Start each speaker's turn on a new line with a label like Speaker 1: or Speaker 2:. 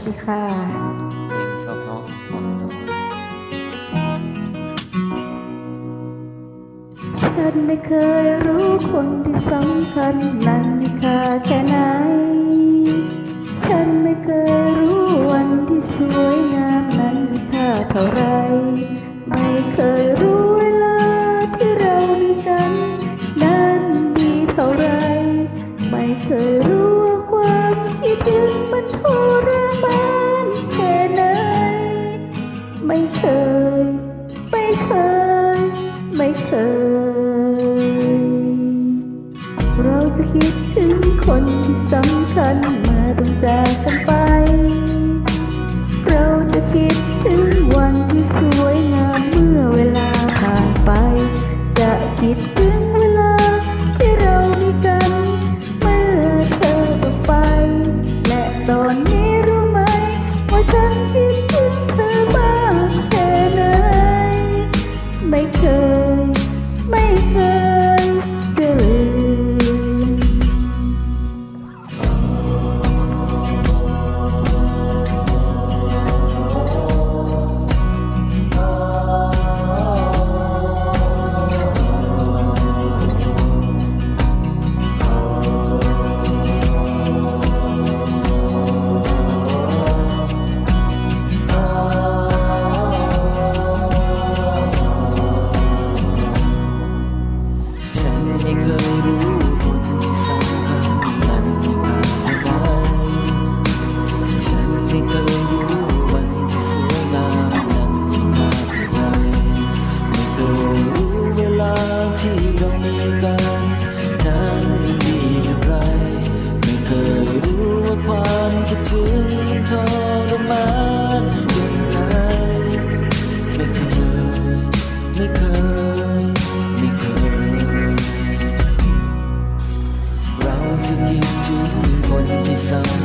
Speaker 1: สดีค่ะ
Speaker 2: เพลงเพราะ
Speaker 1: ฉันไม่เคยรู้คนที่สำคัญนั้นมีค่าแค่ไหน ฉันไม่เคยรู้วันที่สวยงามนั้นมีค่าเท่าไร ไม่เคยรู้เวลาที่เรามีกัน นั้นดีเท่าไร ไม่เคยรู้ว่าความคิดถึงมันทร ไม่เคย ไม่เคย ไม่เคย เราจะคิดถึงคนที่สำคัญเมื่อต้องจากกันไป คิดถึงทรมานยั
Speaker 2: งไงไม่เคยไม่เคยไม่เคยเราจะคิดถึงคนที่สำ